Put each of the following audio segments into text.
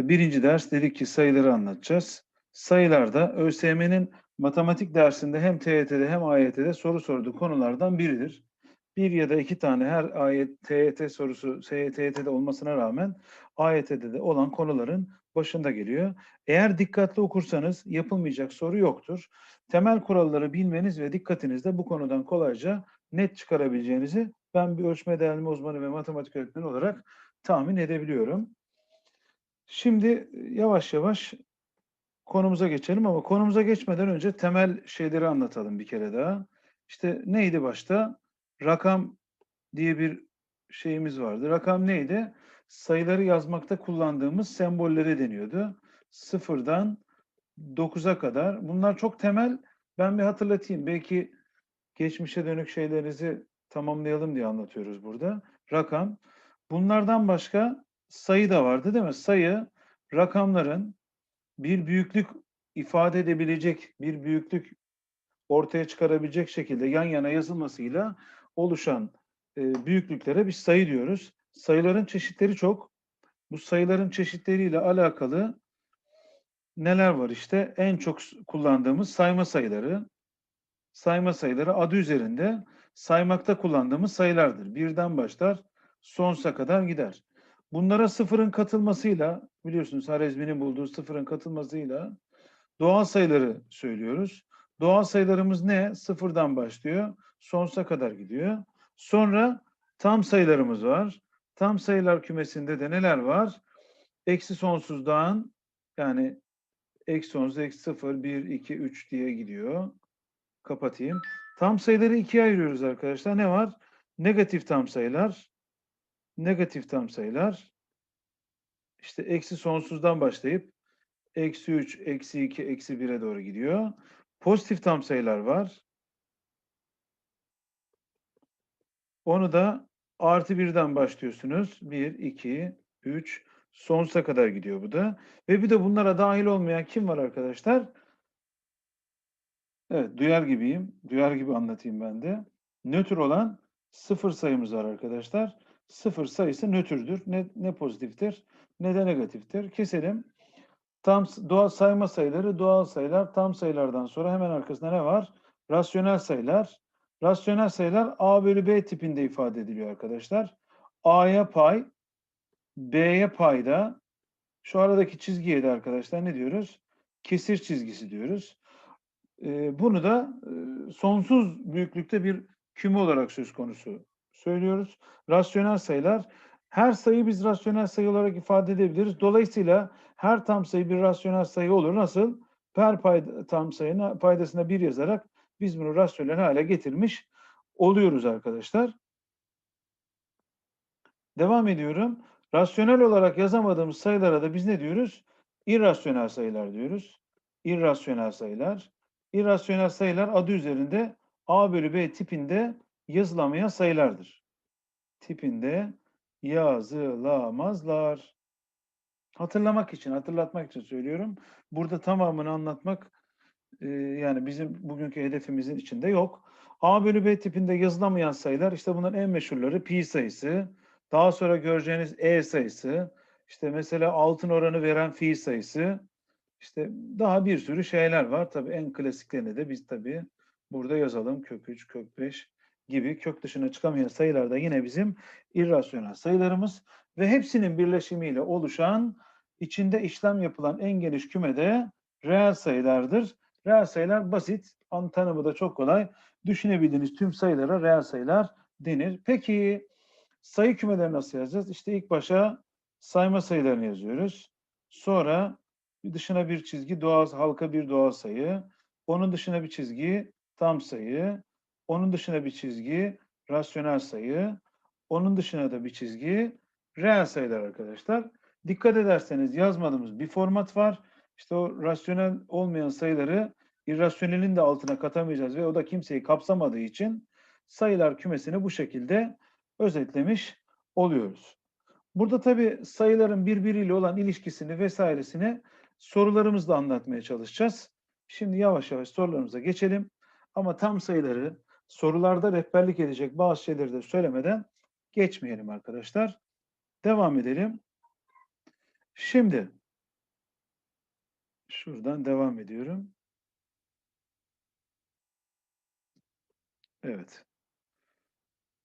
İşte birinci ders dedik ki sayıları anlatacağız. Sayılarda ÖSYM'nin matematik dersinde hem TYT'de hem AYT'de soru sorduğu konulardan biridir. Bir ya da iki tane her ayet TYT sorusu TYT'de olmasına rağmen AYT'de de olan konuların başında geliyor. Eğer dikkatli okursanız yapılmayacak soru yoktur. Temel kuralları bilmeniz ve dikkatinizde bu konudan kolayca net çıkarabileceğinizi ben bir ölçme değerleme uzmanı ve matematik öğretmeni olarak tahmin edebiliyorum. Şimdi yavaş yavaş konumuza geçelim ama konumuza geçmeden önce temel şeyleri anlatalım bir kere daha. İşte neydi başta? Rakam diye bir şeyimiz vardı. Rakam neydi? Sayıları yazmakta kullandığımız sembollere deniyordu. Sıfırdan 9'a kadar. Bunlar çok temel. Ben bir hatırlatayım. Belki geçmişe dönük şeylerinizi tamamlayalım diye anlatıyoruz burada. Rakam. Bunlardan başka sayı da vardı değil mi? Sayı rakamların bir büyüklük ifade edebilecek, bir büyüklük ortaya çıkarabilecek şekilde yan yana yazılmasıyla oluşan e, büyüklüklere biz sayı diyoruz. Sayıların çeşitleri çok. Bu sayıların çeşitleriyle alakalı neler var işte? En çok kullandığımız sayma sayıları. Sayma sayıları adı üzerinde saymakta kullandığımız sayılardır. Birden başlar, sonsuza kadar gider. Bunlara sıfırın katılmasıyla, biliyorsunuz Harezmi'nin bulduğu sıfırın katılmasıyla doğal sayıları söylüyoruz. Doğal sayılarımız ne? Sıfırdan başlıyor, sonsuza kadar gidiyor. Sonra tam sayılarımız var. Tam sayılar kümesinde de neler var? Eksi sonsuzdan yani eksi sonsuz, eksi sıfır, bir, iki, üç diye gidiyor. Kapatayım. Tam sayıları ikiye ayırıyoruz arkadaşlar. Ne var? Negatif tam sayılar, negatif tam sayılar. İşte eksi sonsuzdan başlayıp eksi 3, eksi 2, eksi 1'e doğru gidiyor. Pozitif tam sayılar var. Onu da artı birden başlıyorsunuz. 1, 2, 3, sonsuza kadar gidiyor bu da. Ve bir de bunlara dahil olmayan kim var arkadaşlar? Evet, duyar gibiyim. Duyar gibi anlatayım ben de. Nötr olan sıfır sayımız var arkadaşlar. Sıfır sayısı nötrdür. Ne, ne pozitiftir ne de negatiftir. Keselim. Tam doğal sayma sayıları doğal sayılar. Tam sayılardan sonra hemen arkasında ne var? Rasyonel sayılar. Rasyonel sayılar A bölü B tipinde ifade ediliyor arkadaşlar. A'ya pay, B'ye payda. Şu aradaki çizgiye de arkadaşlar ne diyoruz? Kesir çizgisi diyoruz. Bunu da sonsuz büyüklükte bir küme olarak söz konusu söylüyoruz. Rasyonel sayılar her sayı biz rasyonel sayı olarak ifade edebiliriz. Dolayısıyla her tam sayı bir rasyonel sayı olur. Nasıl? Per payda, tam sayının paydasına bir yazarak biz bunu rasyonel hale getirmiş oluyoruz arkadaşlar. Devam ediyorum. Rasyonel olarak yazamadığımız sayılara da biz ne diyoruz? İrrasyonel sayılar diyoruz. İrrasyonel sayılar. İrrasyonel sayılar adı üzerinde A bölü B tipinde yazılamayan sayılardır. Tipinde yazılamazlar. Hatırlamak için, hatırlatmak için söylüyorum. Burada tamamını anlatmak e, yani bizim bugünkü hedefimizin içinde yok. A bölü B tipinde yazılamayan sayılar işte bunların en meşhurları pi sayısı, daha sonra göreceğiniz e sayısı, işte mesela altın oranı veren fi sayısı, işte daha bir sürü şeyler var. Tabii en klasiklerini de biz tabii burada yazalım. Kök 3, kök 5 gibi kök dışına çıkamayan sayılar da yine bizim irrasyonel sayılarımız ve hepsinin birleşimiyle oluşan içinde işlem yapılan en geniş kümede reel sayılardır. Reel sayılar basit, tanımı da çok kolay. Düşünebildiğiniz tüm sayılara reel sayılar denir. Peki sayı kümeleri nasıl yazacağız? İşte ilk başa sayma sayılarını yazıyoruz. Sonra dışına bir çizgi doğal halka bir doğal sayı. Onun dışına bir çizgi tam sayı. Onun dışına bir çizgi rasyonel sayı. Onun dışına da bir çizgi reel sayılar arkadaşlar. Dikkat ederseniz yazmadığımız bir format var. İşte o rasyonel olmayan sayıları irrasyonelin de altına katamayacağız ve o da kimseyi kapsamadığı için sayılar kümesini bu şekilde özetlemiş oluyoruz. Burada tabii sayıların birbiriyle olan ilişkisini vesairesini sorularımızla anlatmaya çalışacağız. Şimdi yavaş yavaş sorularımıza geçelim. Ama tam sayıları sorularda rehberlik edecek bazı şeyleri de söylemeden geçmeyelim arkadaşlar. Devam edelim. Şimdi Şuradan devam ediyorum. Evet.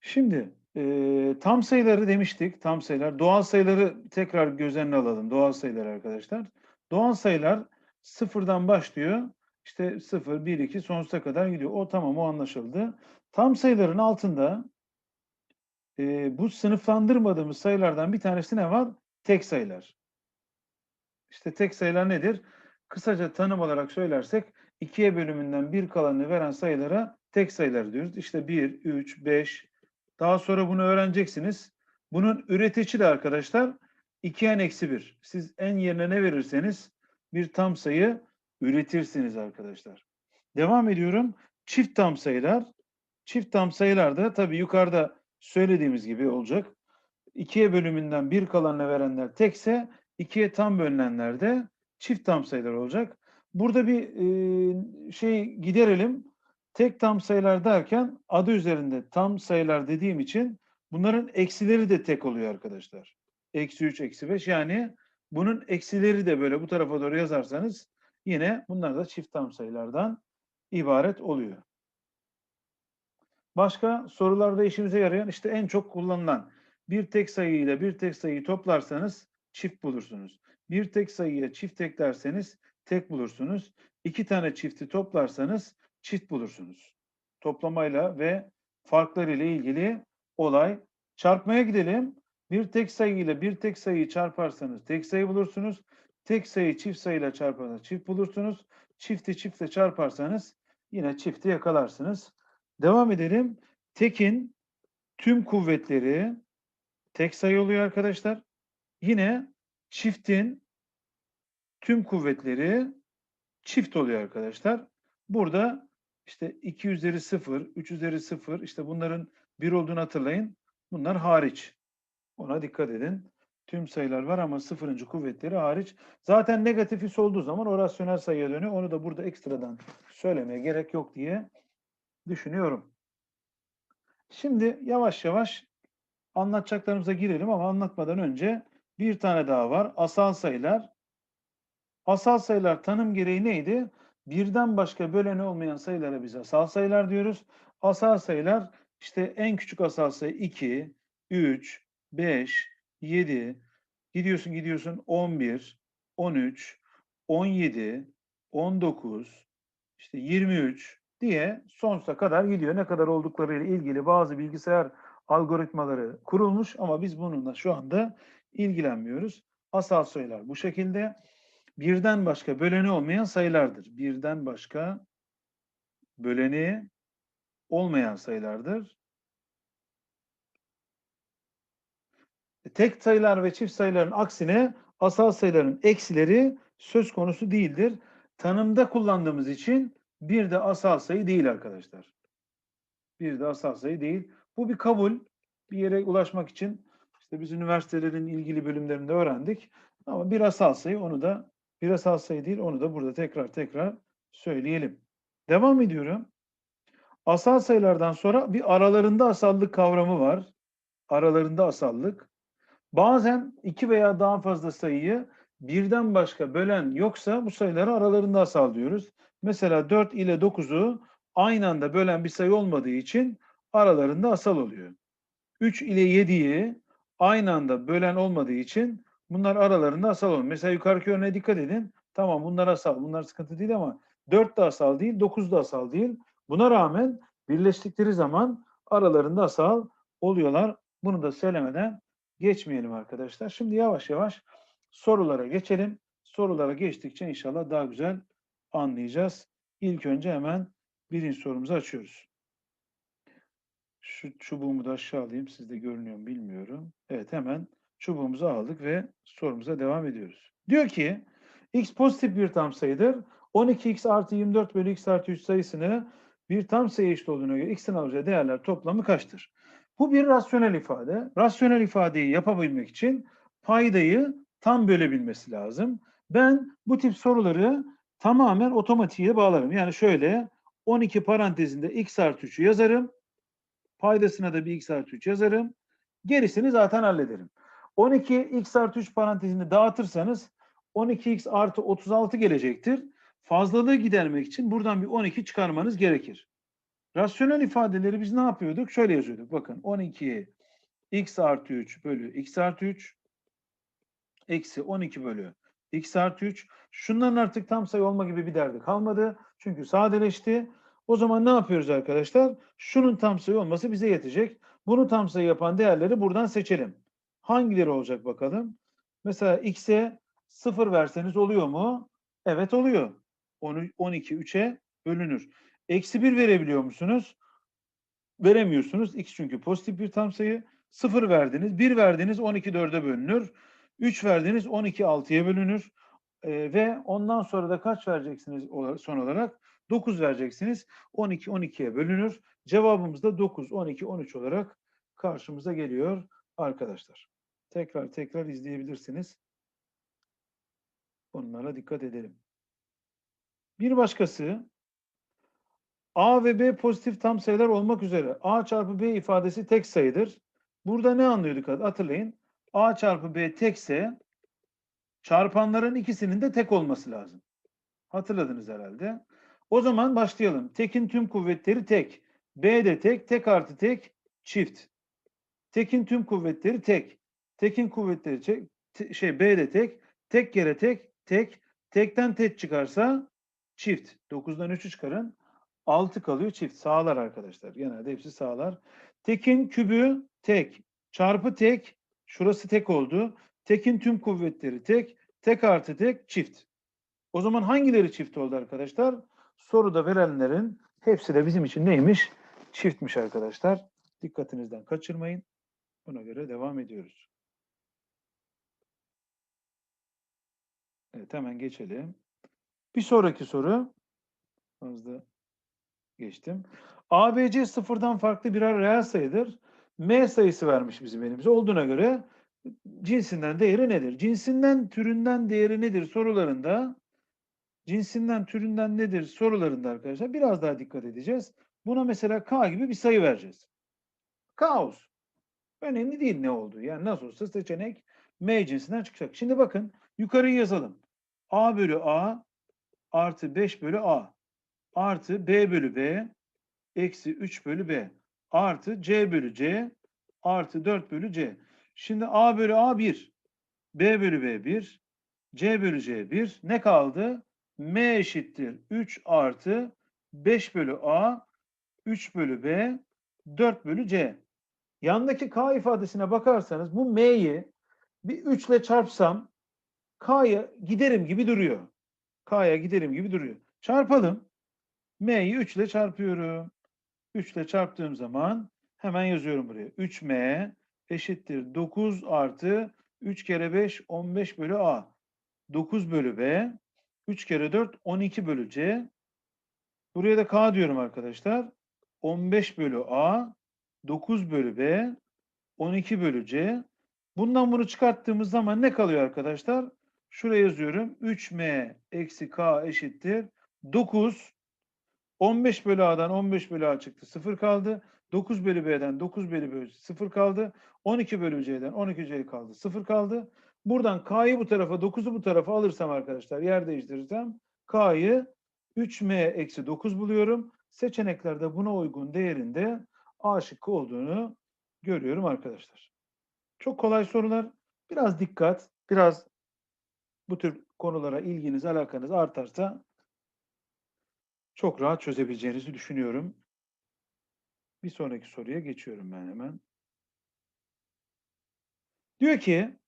Şimdi e, tam sayıları demiştik. Tam sayılar. Doğal sayıları tekrar göz önüne alalım. Doğal sayılar arkadaşlar. Doğal sayılar sıfırdan başlıyor. İşte 0, 1, 2 sonsuza kadar gidiyor. O tamam o anlaşıldı. Tam sayıların altında e, bu sınıflandırmadığımız sayılardan bir tanesi ne var? Tek sayılar. İşte tek sayılar nedir? Kısaca tanım olarak söylersek ikiye bölümünden bir kalanını veren sayılara tek sayılar diyoruz. İşte 1, 3, 5. Daha sonra bunu öğreneceksiniz. Bunun üretici de arkadaşlar 2n eksi 1. Siz en yerine ne verirseniz bir tam sayı üretirsiniz arkadaşlar. Devam ediyorum. Çift tam sayılar. Çift tam sayılar da tabii yukarıda söylediğimiz gibi olacak. İkiye bölümünden bir kalanını verenler tekse ikiye tam bölünenler de çift tam sayılar olacak. Burada bir e, şey giderelim. Tek tam sayılar derken adı üzerinde tam sayılar dediğim için bunların eksileri de tek oluyor arkadaşlar. Eksi 3, eksi 5 yani bunun eksileri de böyle bu tarafa doğru yazarsanız yine bunlar da çift tam sayılardan ibaret oluyor. Başka sorularda işimize yarayan işte en çok kullanılan bir tek sayı ile bir tek sayıyı toplarsanız çift bulursunuz. Bir tek sayıya çift eklerseniz tek bulursunuz. İki tane çifti toplarsanız çift bulursunuz. Toplamayla ve farkları ile ilgili olay. Çarpmaya gidelim. Bir tek sayı ile bir tek sayıyı çarparsanız tek sayı bulursunuz. Tek sayı çift sayıyla çarparsanız çift bulursunuz. Çifti çiftle çarparsanız yine çifti yakalarsınız. Devam edelim. Tekin tüm kuvvetleri tek sayı oluyor arkadaşlar. Yine çiftin tüm kuvvetleri çift oluyor arkadaşlar. Burada işte 2 üzeri 0, 3 üzeri 0 işte bunların 1 olduğunu hatırlayın. Bunlar hariç. Ona dikkat edin. Tüm sayılar var ama sıfırıncı kuvvetleri hariç. Zaten negatif üs olduğu zaman o rasyonel sayıya dönüyor. Onu da burada ekstradan söylemeye gerek yok diye düşünüyorum. Şimdi yavaş yavaş anlatacaklarımıza girelim ama anlatmadan önce bir tane daha var. Asal sayılar. Asal sayılar tanım gereği neydi? Birden başka böleni olmayan sayılara biz asal sayılar diyoruz. Asal sayılar işte en küçük asal sayı 2, 3, 5, 7, gidiyorsun gidiyorsun 11, 13, 17, 19, işte 23 diye sonsuza kadar gidiyor. Ne kadar olduklarıyla ilgili bazı bilgisayar algoritmaları kurulmuş ama biz bununla şu anda ilgilenmiyoruz. Asal sayılar bu şekilde birden başka böleni olmayan sayılardır. Birden başka böleni olmayan sayılardır. Tek sayılar ve çift sayıların aksine asal sayıların eksileri söz konusu değildir. Tanımda kullandığımız için bir de asal sayı değil arkadaşlar. Bir de asal sayı değil. Bu bir kabul. Bir yere ulaşmak için işte biz üniversitelerin ilgili bölümlerinde öğrendik. Ama bir asal sayı onu da bir asal sayı değil onu da burada tekrar tekrar söyleyelim. Devam ediyorum. Asal sayılardan sonra bir aralarında asallık kavramı var. Aralarında asallık. Bazen iki veya daha fazla sayıyı birden başka bölen yoksa bu sayıları aralarında asal diyoruz. Mesela 4 ile 9'u aynı anda bölen bir sayı olmadığı için aralarında asal oluyor. 3 ile 7'yi aynı anda bölen olmadığı için bunlar aralarında asal oluyor. Mesela yukarıki örneğe dikkat edin. Tamam bunlar asal, bunlar sıkıntı değil ama 4 de asal değil, 9 da asal değil. Buna rağmen birleştikleri zaman aralarında asal oluyorlar. Bunu da söylemeden geçmeyelim arkadaşlar. Şimdi yavaş yavaş sorulara geçelim. Sorulara geçtikçe inşallah daha güzel anlayacağız. İlk önce hemen birinci sorumuzu açıyoruz. Şu çubuğumu da aşağı alayım. Sizde görünüyor mu bilmiyorum. Evet hemen çubuğumuzu aldık ve sorumuza devam ediyoruz. Diyor ki x pozitif bir tam sayıdır. 12x artı 24 bölü x artı 3 sayısını bir tam sayı eşit olduğuna göre x'in alacağı değerler toplamı kaçtır? Bu bir rasyonel ifade. Rasyonel ifadeyi yapabilmek için paydayı tam bölebilmesi lazım. Ben bu tip soruları tamamen otomatiğe bağlarım. Yani şöyle 12 parantezinde x artı 3'ü yazarım. Paydasına da bir x artı 3 yazarım. Gerisini zaten hallederim. 12 x artı 3 parantezini dağıtırsanız 12x artı 36 gelecektir. Fazlalığı gidermek için buradan bir 12 çıkarmanız gerekir. Rasyonel ifadeleri biz ne yapıyorduk? Şöyle yazıyorduk. Bakın 12'yi x artı 3 bölü x artı 3 eksi 12 bölü x artı 3. Şunların artık tam sayı olma gibi bir derdi kalmadı. Çünkü sadeleşti. O zaman ne yapıyoruz arkadaşlar? Şunun tam sayı olması bize yetecek. Bunu tam sayı yapan değerleri buradan seçelim. Hangileri olacak bakalım? Mesela x'e 0 verseniz oluyor mu? Evet oluyor. 12 3'e bölünür. Eksi 1 verebiliyor musunuz? Veremiyorsunuz. X çünkü pozitif bir tam sayı. 0 verdiniz. 1 verdiniz 12 4'e bölünür. 3 verdiniz 12 6'ya bölünür. Ee, ve ondan sonra da kaç vereceksiniz son olarak? 9 vereceksiniz. 12 12'ye bölünür. Cevabımız da 9, 12, 13 olarak karşımıza geliyor arkadaşlar. Tekrar tekrar izleyebilirsiniz. Onlara dikkat edelim. Bir başkası A ve B pozitif tam sayılar olmak üzere A çarpı B ifadesi tek sayıdır. Burada ne anlıyorduk hatırlayın. A çarpı B tekse çarpanların ikisinin de tek olması lazım. Hatırladınız herhalde. O zaman başlayalım. Tekin tüm kuvvetleri tek. B de tek, tek artı tek, çift. Tekin tüm kuvvetleri tek. Tekin kuvvetleri tek, te, şey B de tek, tek kere tek, tek. Tekten tek çıkarsa çift. 9'dan 3'ü çıkarın. 6 kalıyor çift. Sağlar arkadaşlar. Genelde hepsi sağlar. Tekin kübü tek. Çarpı tek. Şurası tek oldu. Tekin tüm kuvvetleri tek. Tek artı tek çift. O zaman hangileri çift oldu arkadaşlar? Soruda verenlerin hepsi de bizim için neymiş? Çiftmiş arkadaşlar. Dikkatinizden kaçırmayın. Buna göre devam ediyoruz. Evet hemen geçelim. Bir sonraki soru. Fazla geçtim. ABC sıfırdan farklı birer reel sayıdır. M sayısı vermiş bizim elimize. Olduğuna göre cinsinden değeri nedir? Cinsinden türünden değeri nedir sorularında cinsinden türünden nedir sorularında arkadaşlar biraz daha dikkat edeceğiz. Buna mesela K gibi bir sayı vereceğiz. K olsun. Önemli değil ne olduğu. Yani nasıl olsa seçenek M cinsinden çıkacak. Şimdi bakın yukarıyı yazalım. A bölü A artı 5 bölü A artı B bölü B eksi 3 bölü B artı C bölü C artı 4 bölü C. Şimdi A bölü A 1, B bölü B 1, C bölü C 1. Ne kaldı? M eşittir 3 artı 5 bölü A, 3 bölü B, 4 bölü C. Yandaki K ifadesine bakarsanız bu M'yi bir 3 ile çarpsam K'ya giderim gibi duruyor. K'ya giderim gibi duruyor. Çarpalım. M'yi 3 ile çarpıyorum. 3 ile çarptığım zaman hemen yazıyorum buraya. 3M eşittir 9 artı 3 kere 5 15 bölü A. 9 bölü B. 3 kere 4 12 bölü C. Buraya da K diyorum arkadaşlar. 15 bölü A. 9 bölü B. 12 bölü C. Bundan bunu çıkarttığımız zaman ne kalıyor arkadaşlar? Şuraya yazıyorum. 3M eksi K eşittir. 9 15 bölü A'dan 15 bölü A çıktı. 0 kaldı. 9 bölü B'den 9 bölü B 0 kaldı. 12 bölü C'den 12 C kaldı. 0 kaldı. Buradan K'yı bu tarafa 9'u bu tarafa alırsam arkadaşlar yer değiştirirsem K'yı 3M eksi 9 buluyorum. Seçeneklerde buna uygun değerinde A şıkkı olduğunu görüyorum arkadaşlar. Çok kolay sorular. Biraz dikkat, biraz bu tür konulara ilginiz, alakanız artarsa çok rahat çözebileceğinizi düşünüyorum. Bir sonraki soruya geçiyorum ben hemen. Diyor ki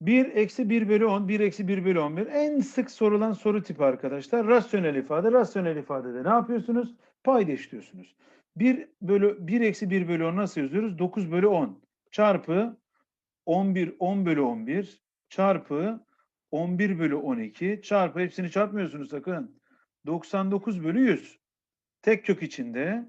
1 eksi 1 bölü 10, 1 eksi 1 bölü 11 en sık sorulan soru tipi arkadaşlar. Rasyonel ifade. Rasyonel ifadede ne yapıyorsunuz? Payda işliyorsunuz. 1 bölü 1 eksi 1 bölü 10 nasıl yazıyoruz? 9 bölü 10 çarpı 11 10 bölü 11 çarpı 11 bölü 12 çarpı hepsini çarpmıyorsunuz sakın. 99 bölü 100. Tek kök içinde.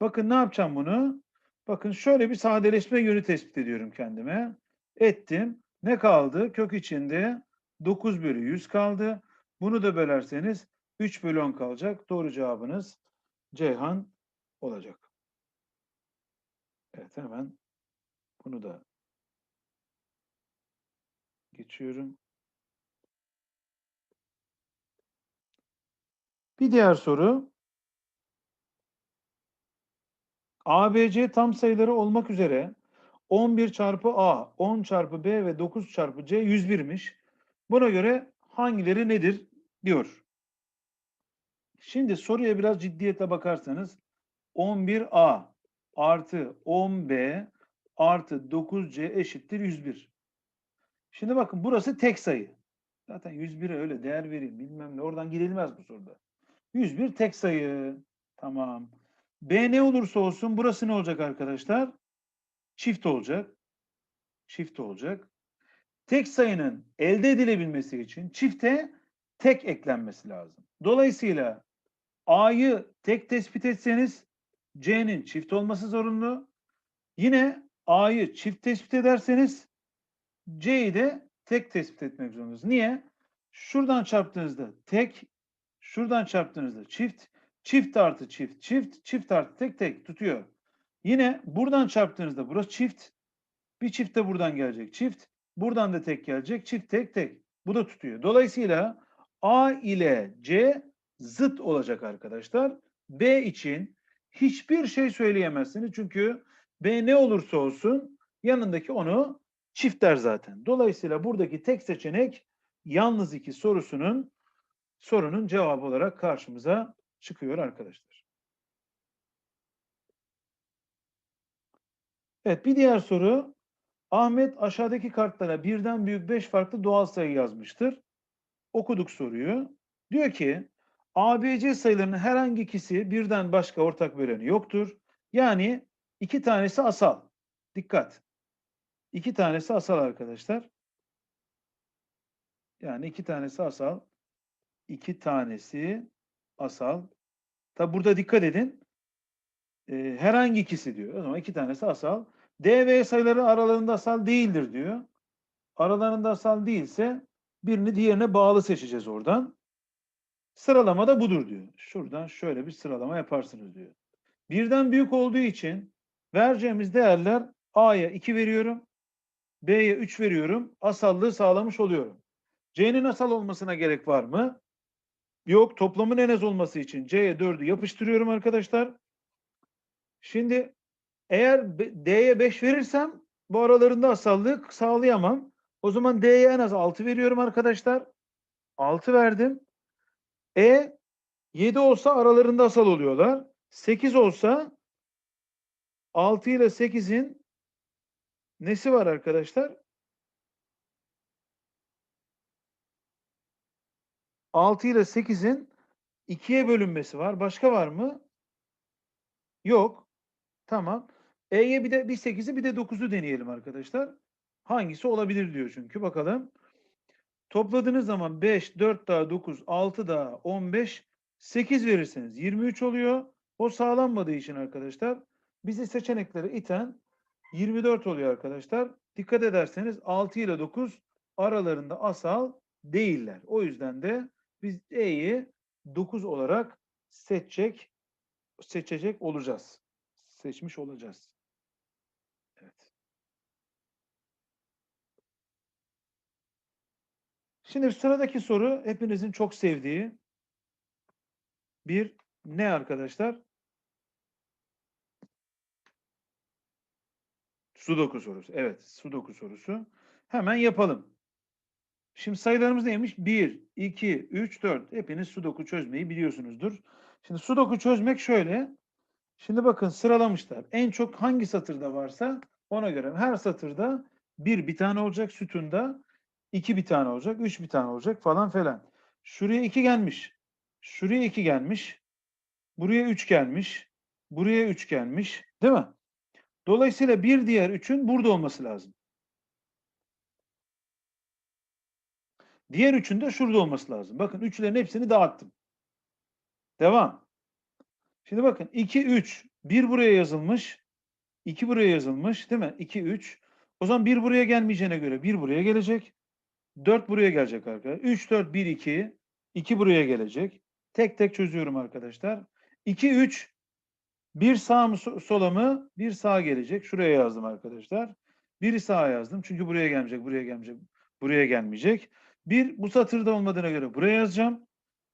Bakın ne yapacağım bunu? Bakın şöyle bir sadeleşme yönü tespit ediyorum kendime. Ettim. Ne kaldı? Kök içinde 9 bölü 100 kaldı. Bunu da bölerseniz 3 bölü 10 kalacak. Doğru cevabınız Ceyhan olacak. Evet hemen bunu da geçiyorum. Bir diğer soru. ABC tam sayıları olmak üzere 11 çarpı A, 10 çarpı B ve 9 çarpı C 101'miş. Buna göre hangileri nedir diyor. Şimdi soruya biraz ciddiyetle bakarsanız 11A artı 10B artı 9C eşittir 101. Şimdi bakın burası tek sayı. Zaten 101'e öyle değer vereyim bilmem ne. Oradan gidilmez bu soruda. 101 tek sayı. Tamam. B ne olursa olsun burası ne olacak arkadaşlar? Çift olacak. Çift olacak. Tek sayının elde edilebilmesi için çifte tek eklenmesi lazım. Dolayısıyla A'yı tek tespit etseniz C'nin çift olması zorunlu. Yine A'yı çift tespit ederseniz C'yi de tek tespit etmek zorundasınız. Niye? Şuradan çarptığınızda tek, şuradan çarptığınızda çift, çift artı çift, çift, çift artı tek tek tutuyor. Yine buradan çarptığınızda burası çift, bir çift de buradan gelecek çift, buradan da tek gelecek, çift tek tek. Bu da tutuyor. Dolayısıyla A ile C zıt olacak arkadaşlar. B için hiçbir şey söyleyemezsiniz. Çünkü B ne olursa olsun yanındaki onu çiftler zaten. Dolayısıyla buradaki tek seçenek yalnız iki sorusunun sorunun cevabı olarak karşımıza çıkıyor arkadaşlar. Evet bir diğer soru. Ahmet aşağıdaki kartlara birden büyük beş farklı doğal sayı yazmıştır. Okuduk soruyu. Diyor ki ABC sayılarının herhangi ikisi birden başka ortak böleni yoktur. Yani iki tanesi asal. Dikkat. İki tanesi asal arkadaşlar. Yani iki tanesi asal. İki tanesi asal. Tabi burada dikkat edin. Ee, herhangi ikisi diyor. O zaman iki tanesi asal. D ve E sayıları aralarında asal değildir diyor. Aralarında asal değilse birini diğerine bağlı seçeceğiz oradan. Sıralama da budur diyor. Şuradan şöyle bir sıralama yaparsınız diyor. Birden büyük olduğu için vereceğimiz değerler A'ya 2 veriyorum. B'ye 3 veriyorum. Asallığı sağlamış oluyorum. C'nin asal olmasına gerek var mı? Yok. Toplamın en az olması için C'ye 4'ü yapıştırıyorum arkadaşlar. Şimdi eğer D'ye 5 verirsem bu aralarında asallık sağlayamam. O zaman D'ye en az 6 veriyorum arkadaşlar. 6 verdim. E 7 olsa aralarında asal oluyorlar. 8 olsa 6 ile 8'in nesi var arkadaşlar? 6 ile 8'in 2'ye bölünmesi var. Başka var mı? Yok. Tamam. E'ye bir de bir 8'i bir de 9'u deneyelim arkadaşlar. Hangisi olabilir diyor çünkü. Bakalım. Topladığınız zaman 5, 4 daha 9, 6 daha 15, 8 verirseniz 23 oluyor. O sağlanmadığı için arkadaşlar bizi seçeneklere iten 24 oluyor arkadaşlar. Dikkat ederseniz 6 ile 9 aralarında asal değiller. O yüzden de biz E'yi 9 olarak seçecek seçecek olacağız. Seçmiş olacağız. Evet. Şimdi sıradaki soru hepinizin çok sevdiği bir ne arkadaşlar? Sudoku sorusu. Evet, Sudoku sorusu. Hemen yapalım. Şimdi sayılarımız neymiş? 1, 2, 3, 4. Hepiniz Sudoku çözmeyi biliyorsunuzdur. Şimdi Sudoku çözmek şöyle. Şimdi bakın sıralamışlar. En çok hangi satırda varsa ona göre. Her satırda bir bir tane olacak sütunda. iki bir tane olacak. Üç bir tane olacak falan filan. Şuraya iki gelmiş. Şuraya iki gelmiş. Buraya üç gelmiş. Buraya üç gelmiş. Değil mi? Dolayısıyla bir diğer üçün burada olması lazım. Diğer üçün de şurada olması lazım. Bakın üçlerin hepsini dağıttım. Devam. Şimdi bakın 2, 3. 1 buraya yazılmış. 2 buraya yazılmış değil mi? 2, 3. O zaman 1 buraya gelmeyeceğine göre 1 buraya gelecek. 4 buraya gelecek arkadaşlar. 3, 4, 1, 2. 2 buraya gelecek. Tek tek çözüyorum arkadaşlar. 2, 3. Bir sağ mı sola mı? Bir sağa gelecek. Şuraya yazdım arkadaşlar. Biri sağa yazdım. Çünkü buraya gelmeyecek, buraya gelmeyecek, buraya gelmeyecek. Bir bu satırda olmadığına göre buraya yazacağım.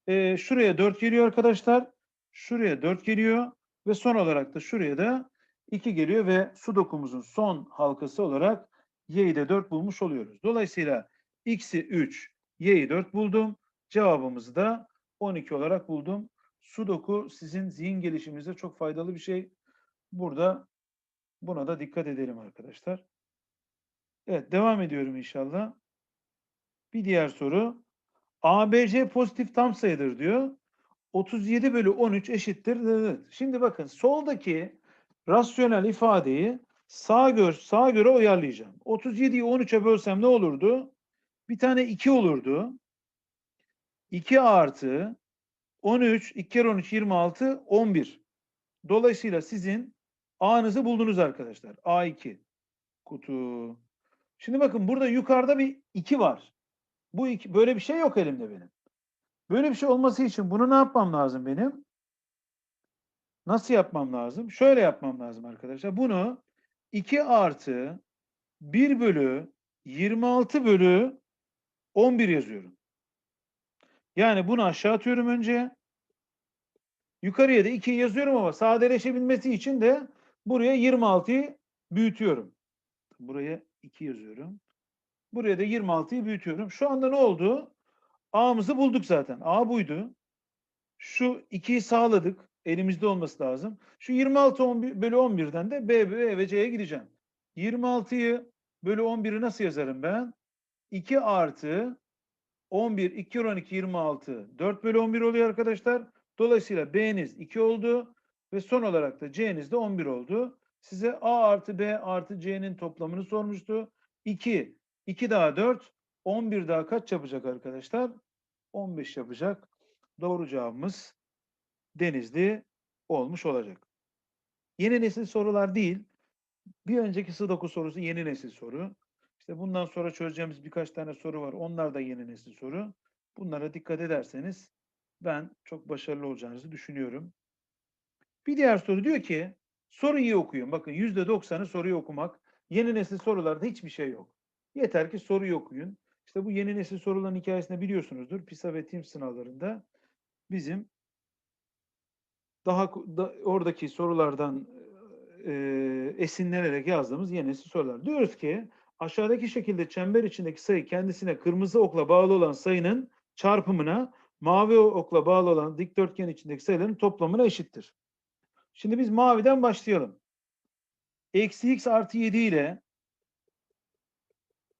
e, şuraya 4 geliyor arkadaşlar. Şuraya 4 geliyor ve son olarak da şuraya da 2 geliyor ve sudokumuzun son halkası olarak y'yi de 4 bulmuş oluyoruz. Dolayısıyla x'i 3, y'yi 4 buldum. Cevabımızı da 12 olarak buldum. Sudoku sizin zihin gelişiminize çok faydalı bir şey. Burada buna da dikkat edelim arkadaşlar. Evet devam ediyorum inşallah. Bir diğer soru. ABC pozitif tam sayıdır diyor. 37 bölü 13 eşittir. Şimdi bakın soldaki rasyonel ifadeyi sağa göre, sağa göre uyarlayacağım. 37'yi 13'e bölsem ne olurdu? Bir tane 2 olurdu. 2 artı 13, 2 kere 13, 26, 11. Dolayısıyla sizin A'nızı buldunuz arkadaşlar. A2 kutu. Şimdi bakın burada yukarıda bir 2 var. Bu iki, böyle bir şey yok elimde benim. Böyle bir şey olması için bunu ne yapmam lazım benim? Nasıl yapmam lazım? Şöyle yapmam lazım arkadaşlar. Bunu 2 artı 1 bölü 26 bölü 11 yazıyorum. Yani bunu aşağı atıyorum önce. Yukarıya da 2 yazıyorum ama sadeleşebilmesi için de buraya 26'yı büyütüyorum. Buraya 2 yazıyorum. Buraya da 26'yı büyütüyorum. Şu anda ne oldu? A'mızı bulduk zaten. A buydu. Şu 2'yi sağladık. Elimizde olması lazım. Şu 26 11 bölü 11'den de B, B ve C'ye gideceğim. 26'yı bölü 11'i nasıl yazarım ben? 2 artı 11, 2 kere 12, 26. 4 bölü 11 oluyor arkadaşlar. Dolayısıyla B'niz 2 oldu. Ve son olarak da C'niz de 11 oldu. Size A artı B artı C'nin toplamını sormuştu. 2, 2 daha 4, 11 daha kaç yapacak arkadaşlar? 15 yapacak. Doğru cevabımız Denizli olmuş olacak. Yeni nesil sorular değil. Bir önceki Sudoku sorusu yeni nesil soru. İşte bundan sonra çözeceğimiz birkaç tane soru var. Onlar da yeni nesil soru. Bunlara dikkat ederseniz ben çok başarılı olacağınızı düşünüyorum. Bir diğer soru diyor ki soru iyi okuyun. Bakın %90'ı soruyu okumak. Yeni nesil sorularda hiçbir şey yok. Yeter ki soruyu okuyun. İşte bu yeni nesil soruların hikayesini biliyorsunuzdur. PISA ve TIM sınavlarında bizim daha da, oradaki sorulardan e, esinlenerek yazdığımız yeni nesil sorular. Diyoruz ki aşağıdaki şekilde çember içindeki sayı kendisine kırmızı okla bağlı olan sayının çarpımına mavi okla bağlı olan dikdörtgen içindeki sayıların toplamına eşittir. Şimdi biz maviden başlayalım. Eksi x artı 7 ile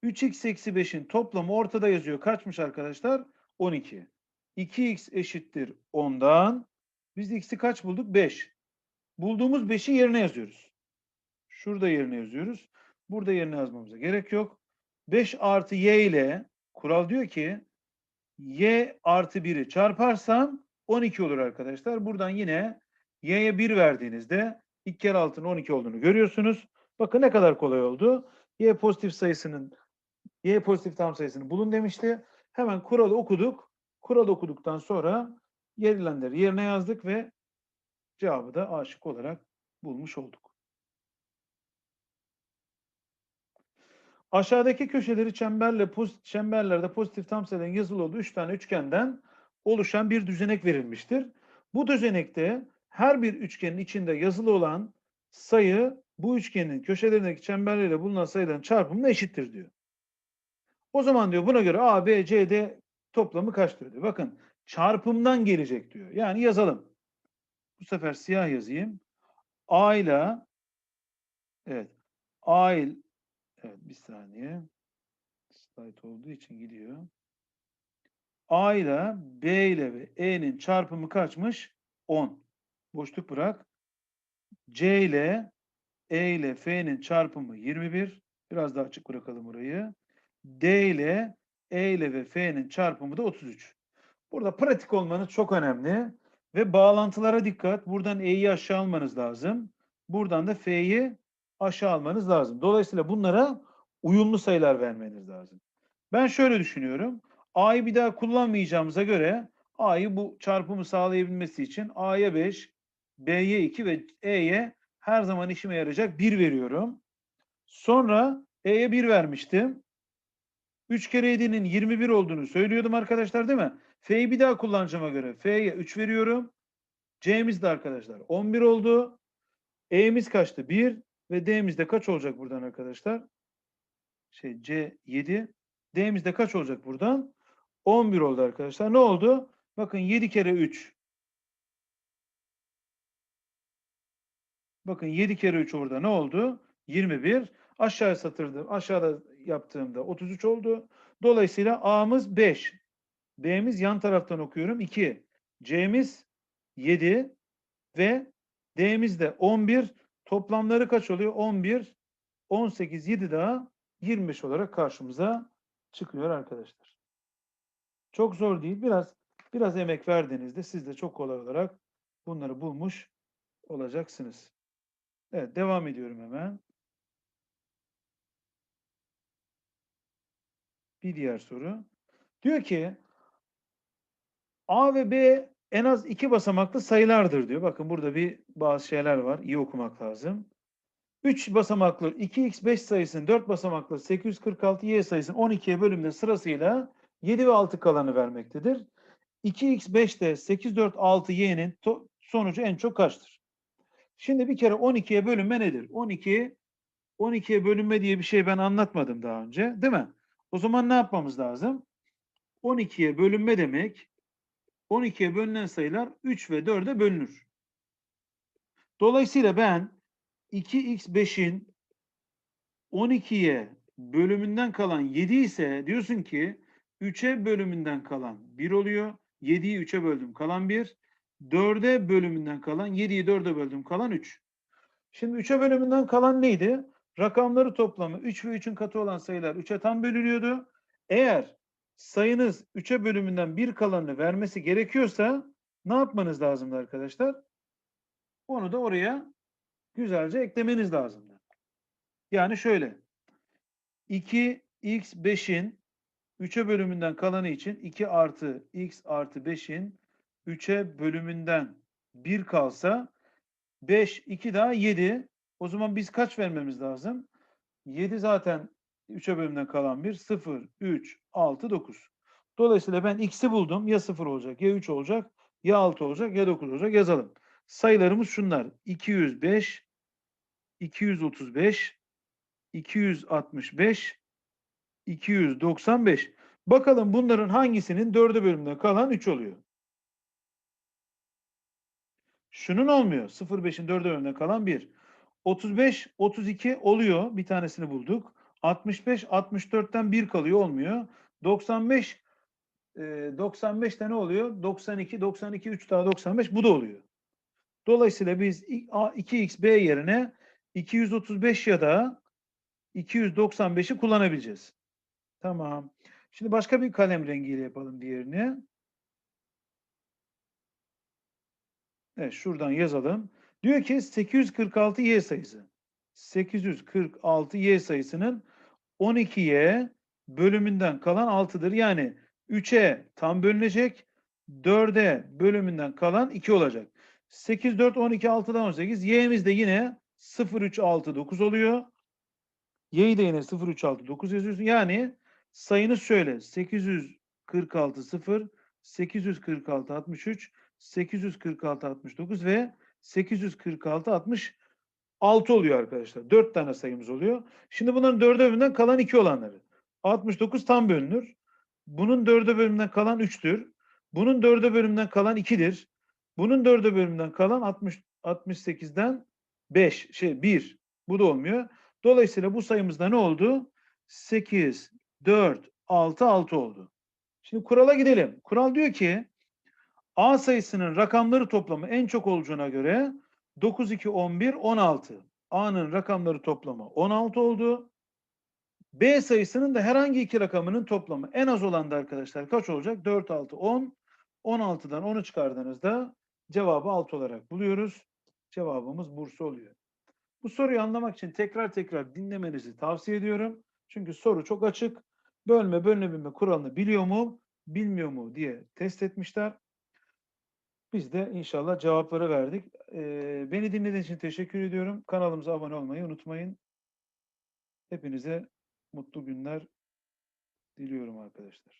3x eksi 5'in toplamı ortada yazıyor. Kaçmış arkadaşlar? 12. 2x eşittir 10'dan. Biz x'i kaç bulduk? 5. Bulduğumuz 5'i yerine yazıyoruz. Şurada yerine yazıyoruz. Burada yerine yazmamıza gerek yok. 5 artı y ile kural diyor ki y artı 1'i çarparsam 12 olur arkadaşlar. Buradan yine y'ye 1 verdiğinizde 2 kere 6'nın 12 olduğunu görüyorsunuz. Bakın ne kadar kolay oldu. y pozitif sayısının y pozitif tam sayısını bulun demişti. Hemen kuralı okuduk. Kuralı okuduktan sonra yerilenleri yerine yazdık ve cevabı da aşık olarak bulmuş olduk. Aşağıdaki köşeleri çemberle çemberlerde pozitif tam sayıların yazılı olduğu 3 tane üçgenden oluşan bir düzenek verilmiştir. Bu düzenekte her bir üçgenin içinde yazılı olan sayı bu üçgenin köşelerindeki çemberleriyle bulunan sayıların çarpımına eşittir diyor. O zaman diyor buna göre A, B, C, D toplamı kaçtır diyor. Bakın çarpımdan gelecek diyor. Yani yazalım. Bu sefer siyah yazayım. A ile evet A ile evet bir saniye slide olduğu için gidiyor. A ile B ile ve E'nin çarpımı kaçmış? 10. Boşluk bırak. C ile E ile F'nin çarpımı 21. Biraz daha açık bırakalım burayı. D ile E ile ve F'nin çarpımı da 33. Burada pratik olmanız çok önemli. Ve bağlantılara dikkat. Buradan E'yi aşağı almanız lazım. Buradan da F'yi aşağı almanız lazım. Dolayısıyla bunlara uyumlu sayılar vermeniz lazım. Ben şöyle düşünüyorum. A'yı bir daha kullanmayacağımıza göre A'yı bu çarpımı sağlayabilmesi için A'ya 5, B'ye 2 ve E'ye her zaman işime yarayacak 1 veriyorum. Sonra E'ye 1 vermiştim. 3 kere 7'nin 21 olduğunu söylüyordum arkadaşlar değil mi? F'yi bir daha kullanacağıma göre F'ye 3 veriyorum. C'miz de arkadaşlar 11 oldu. E'miz kaçtı? 1 ve D'miz de kaç olacak buradan arkadaşlar? Şey C 7. D'miz de kaç olacak buradan? 11 oldu arkadaşlar. Ne oldu? Bakın 7 kere 3. Bakın 7 kere 3 orada ne oldu? 21. Aşağıya satırdım. Aşağıda yaptığımda 33 oldu. Dolayısıyla A'mız 5. B'miz yan taraftan okuyorum 2. C'miz 7 ve D'miz de 11. Toplamları kaç oluyor? 11, 18, 7 daha 25 olarak karşımıza çıkıyor arkadaşlar. Çok zor değil. Biraz biraz emek verdiğinizde siz de çok kolay olarak bunları bulmuş olacaksınız. Evet, devam ediyorum hemen. Bir diğer soru. Diyor ki A ve B en az iki basamaklı sayılardır diyor. Bakın burada bir bazı şeyler var. İyi okumak lazım. 3 basamaklı 2x5 sayısının 4 basamaklı 846y sayısının 12'ye bölümde sırasıyla 7 ve 6 kalanı vermektedir. 2x5'te 8, 4, 6y'nin sonucu en çok kaçtır? Şimdi bir kere 12'ye bölünme nedir? 12 12'ye bölünme diye bir şey ben anlatmadım daha önce, değil mi? O zaman ne yapmamız lazım? 12'ye bölünme demek 12'ye bölünen sayılar 3 ve 4'e bölünür. Dolayısıyla ben 2x5'in 12'ye bölümünden kalan 7 ise diyorsun ki 3'e bölümünden kalan 1 oluyor. 7'yi 3'e böldüm kalan 1. 4'e bölümünden kalan 7'yi 4'e böldüm kalan 3. Şimdi 3'e bölümünden kalan neydi? Rakamları toplamı 3 ve 3'ün katı olan sayılar 3'e tam bölünüyordu. Eğer sayınız 3'e bölümünden bir kalanını vermesi gerekiyorsa ne yapmanız lazımdı arkadaşlar? Onu da oraya güzelce eklemeniz lazımdı. Yani şöyle 2x5'in 3'e bölümünden kalanı için 2 artı x artı 5'in 3'e bölümünden 1 kalsa 5, 2 daha 7. O zaman biz kaç vermemiz lazım? 7 zaten 3'e bölümden kalan 1. 0, 3, 6, 9. Dolayısıyla ben x'i buldum. Ya 0 olacak, ya 3 olacak, ya 6 olacak, ya 9 olacak. Yazalım. Sayılarımız şunlar. 205, 235, 265, 295. Bakalım bunların hangisinin 4'e bölümünde kalan 3 oluyor. Şunun olmuyor. 0,5'in 4'e bölümünde kalan 1. 35, 32 oluyor. Bir tanesini bulduk. 65, 64'ten 1 kalıyor. Olmuyor. 95, e, 95'te ne oluyor? 92, 92, 3 daha 95. Bu da oluyor. Dolayısıyla biz 2xb yerine 235 ya da 295'i kullanabileceğiz. Tamam. Şimdi başka bir kalem rengiyle yapalım diğerini. Evet şuradan yazalım. Diyor ki 846 y sayısı. 846 y sayısının 12'ye bölümünden kalan 6'dır. Yani 3'e tam bölünecek. 4'e bölümünden kalan 2 olacak. 8, 4, 12, 6'dan 18. Y'miz de yine 0, 3, 6, 9 oluyor. Y'yi de yine 0, 3, 6, 9 yazıyorsun. Yani sayınız şöyle. 846, 0, 846, 63, 846, 69 ve 846, 66 oluyor arkadaşlar. 4 tane sayımız oluyor. Şimdi bunların 4'e bölümünden kalan 2 olanları. 69 tam bölünür. Bunun 4'e bölümünden kalan 3'tür. Bunun 4'e bölümünden kalan 2'dir. Bunun 4'e bölümünden kalan 60, 68'den 5, şey 1. Bu da olmuyor. Dolayısıyla bu sayımızda ne oldu? 8, 4, 6, 6 oldu. Şimdi kurala gidelim. Kural diyor ki A sayısının rakamları toplamı en çok olacağına göre 9, 2, 11, 16. A'nın rakamları toplamı 16 oldu. B sayısının da herhangi iki rakamının toplamı en az olan da arkadaşlar kaç olacak? 4, 6, 10. 16'dan 10'u çıkardığınızda cevabı 6 olarak buluyoruz. Cevabımız Bursa oluyor. Bu soruyu anlamak için tekrar tekrar dinlemenizi tavsiye ediyorum. Çünkü soru çok açık. Bölme bölünebilme kuralını biliyor mu, bilmiyor mu diye test etmişler. Biz de inşallah cevapları verdik. Beni dinlediğiniz için teşekkür ediyorum. Kanalımıza abone olmayı unutmayın. Hepinize mutlu günler diliyorum arkadaşlar.